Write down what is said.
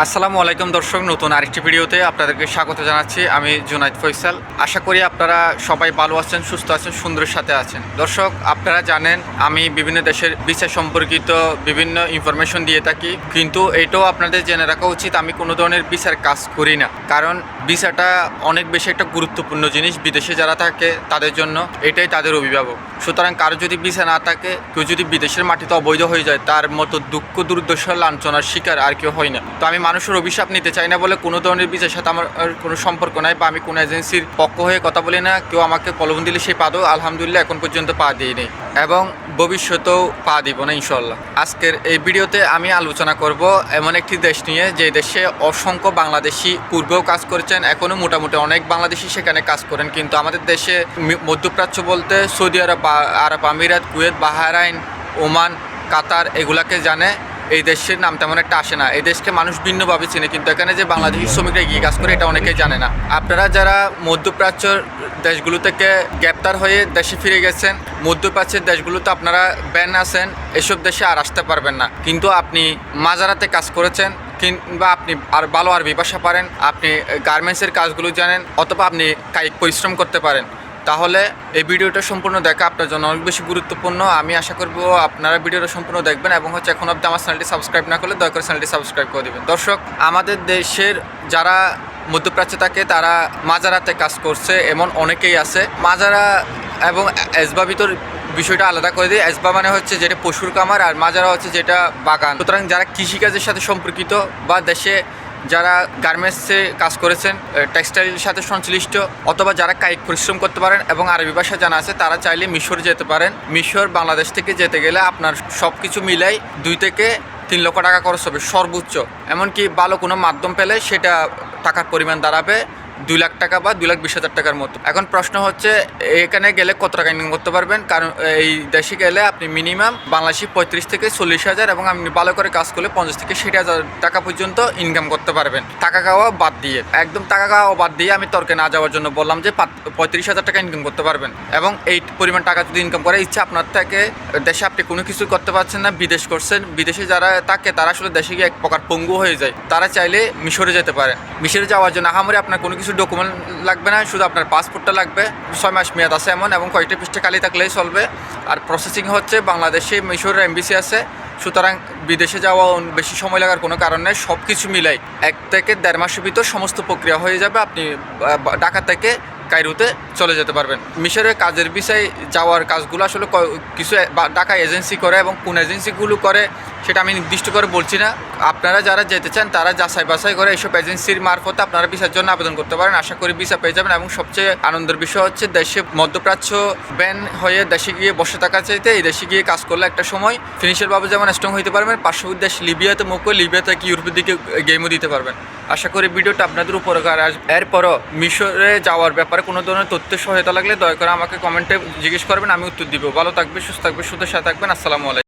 আসসালামু আলাইকুম দর্শক, নতুন আরেকটি ভিডিওতে আপনাদেরকে স্বাগত জানাচ্ছি। আমি জুনাইদ ফৈসাল আশা করি আপনারা সবাই ভালো আছেন, সুস্থ আছেন, সুন্দরের সাথে আছেন। দর্শক, আপনারা জানেন, আমি বিভিন্ন দেশের বিচার সম্পর্কিত বিভিন্ন ইনফরমেশন দিয়ে থাকি। কিন্তু এটাও আপনাদের জেনে রাখা উচিত, আমি কোনো ধরনের বিচার কাজ করি না। কারণ ভিসাটা অনেক বেশি একটা গুরুত্বপূর্ণ জিনিস বিদেশে যারা থাকে, তাদের জন্য এটাই তাদের অভিভাবক। সুতরাং কারও যদি ভিসা না থাকে, কেউ যদি বিদেশের মাটিতে অবৈধ হয়ে যায়, তার মতো দুঃখ, দুর্দশা, লাঞ্ছনার শিকার আর কেউ হয় না। তো আমি মানুষের অভিশাপ নিতে চাই না বলে কোনো ধরনের ভিসার সাথে আমার কোনো সম্পর্ক নাই বা আমি কোনো এজেন্সির পক্ষ হয়ে কথা বলি না, কেউ আমাকে কলম দিলে সেই পাদও আলহামদুলিল্লাহ এখন পর্যন্ত পা দিই নেই। এবং ভবিষ্যতেও পা দিব না ইনশাল্লাহ আজকের এই ভিডিওতে আমি আলোচনা করব এমন একটি দেশ নিয়ে, যে দেশে অসংখ্য বাংলাদেশি পূর্বেও কাজ করেছেন এখনও মোটামুটি অনেক বাংলাদেশি সেখানে কাজ করেন। কিন্তু আমাদের দেশে মধ্যপ্রাচ্য বলতে সৌদি আরব আরব আমিরাত, কুয়েত, বাহারাইন, ওমান, কাতার, এগুলাকে জানে। এই দেশের নাম তেমন একটা আসে না। এই দেশকে মানুষ ভিন্নভাবে চিনে, কিন্তু এখানে যে বাংলাদেশি শ্রমিকরা গিয়ে কাজ করে, এটা অনেকেই জানে না। আপনারা যারা মধ্যপ্রাচ্যের দেশগুলো থেকে গ্রেপ্তার হয়ে দেশে ফিরে গেছেন, মধ্যপ্রাচ্যের দেশগুলোতে আপনারা ব্যান আছেন, এসব দেশে আর আসতে পারবেন না। কিন্তু আপনি মাজারাতে কাজ করেছেন, কিংবা আপনি আর ভালো আরবি ভাষা পারেন, আপনি গার্মেন্টসের কাজগুলো জানেন, অথবা আপনি কায়িক পরিশ্রম করতে পারেন। তাহলে এই ভিডিওটা সম্পূর্ণ দেখা আপনার জন্য অনেক বেশি গুরুত্বপূর্ণ। আমি আশা করব আপনারা ভিডিওটা সম্পূর্ণ দেখবেন এবং হচ্ছে এখন অব্দি আমার চ্যানেলটি সাবস্ক্রাইব না করলে দয়া করে চ্যানেলটি সাবস্ক্রাইব করে দেবেন। দর্শক, আমাদের দেশের যারা মধ্যপ্রাচ্যে থাকে, তারা মাজারাতে কাজ করছে, এমন অনেকেই আছে। মাজারা এবং এসবা বিষয়টা আলাদা করে দিই। এসবা মানে হচ্ছে যেটা পশুর কামার আর মাজারা হচ্ছে যেটা বাগান। সুতরাং যারা কৃষিকাজের সাথে সম্পর্কিত বা দেশে যারা গার্মেন্টসে কাজ করেছেন টেক্সটাইলের সাথে সংশ্লিষ্ট অথবা যারা কায়িক পরিশ্রম করতে পারেন এবং আরবি ভাষা জানা আছে, তারা চাইলে মিশর যেতে পারেন। মিশর বাংলাদেশ থেকে যেতে গেলে আপনার সব কিছু মিলাই দুই থেকে তিন লক্ষ টাকা খরচ হবে সর্বোচ্চ। এমনকি ভালো কোনো মাধ্যম পেলে সেটা টাকার পরিমাণ দাঁড়াবে। দুই লাখ টাকা বা দুই লাখ বিশ হাজার টাকার মতো। এখন প্রশ্ন হচ্ছে, এখানে গেলে কত টাকা ইনকাম করতে পারবেন? কারণ এই দেশে গেলে আপনি মিনিমাম বাংলাদেশি পঁয়ত্রিশ থেকে চল্লিশ হাজার এবং আপনি ভালো করে কাজ করলে পঞ্চাশ থেকে ষাট হাজার টাকা পর্যন্ত ইনকাম করতে পারবেন। টাকা খাওয়া বাদ দিয়ে। একদম টাকা খাওয়া বাদ দিয়ে আমি তর্কে না যাওয়ার জন্য বললাম যে পঁয়ত্রিশ হাজার টাকা ইনকাম করতে পারবেন। এবং এই পরিমাণ টাকা যদি ইনকাম করার ইচ্ছা আপনার থাকে, দেশে আপনি কোনো কিছু করতে পারছেন না, বিদেশ করছেন। বিদেশে যারা থাকে, তারা আসলে দেশে গিয়ে এক প্রকার পঙ্গু হয়ে যায়। তারা চাইলে মিশরে যেতে পারে মিশরে যাওয়ার জন্য আহামরি আপনার কোনো কিছু ডকুমেন্ট লাগবে না, শুধু আপনার পাসপোর্টটা লাগবে। ছয় মাস মেয়াদ আছে এমন, এবং কয়েকটি পৃষ্ঠে খালি থাকলেই চলবে। আর প্রসেসিং হচ্ছে বাংলাদেশে মিশরের এমবিসি আছে। সুতরাং বিদেশে যাওয়া বেশি সময় লাগার কোনো কারণ সব কিছু মিলাই। এক থেকে দেড় মাসের ভিতর সমস্ত প্রক্রিয়া হয়ে যাবে। আপনি ঢাকা থেকে কাইরোতে চলে যেতে পারবেন। মিশরের কাজের বিষয়ে যাওয়ার কাজগুলো আসলে কিছু ঢাকা এজেন্সি করে এবং কোন এজেন্সিগুলো করে সেটা আমি নির্দিষ্ট করে বলছি না। আপনারা যারা যেতে চান, তারা যাচাই বাছাই করে এইসব এজেন্সির মারফতে আপনারা ভিসার জন্য আবেদন করতে পারেন। আশা করি ভিসা পেয়ে যাবেন এবং সবচেয়ে আনন্দের বিষয় হচ্ছে দেশে মধ্যপ্রাচ্য ব্যান হয়ে দেশে গিয়ে বসে থাকা চাইতে এই দেশে গিয়ে কাজ করলে একটা সময় ফিনিশিয়ালভাবে যেমন স্ট্রং হইতে পারবেন, পার্শ্ববর্তী দেশ লিবিয়াতে মুখ করে লিবিয়া থেকে ইউরোপের দিকে গেমও দিতে পারবেন। আশা করি ভিডিওটা আপনাদের আসবে এরপরও মিশরে যাওয়ার ব্যাপারে কোনো ধরনের তথ্য সহায়তা লাগলে দয়া করে আমাকে কমেন্টে জিজ্ঞেস করবেন, আমি উত্তর দিব। ভালো থাকবে সুস্থ থাকবে সুদের সাথে থাকবেন। আসসালামু আলাইকুম।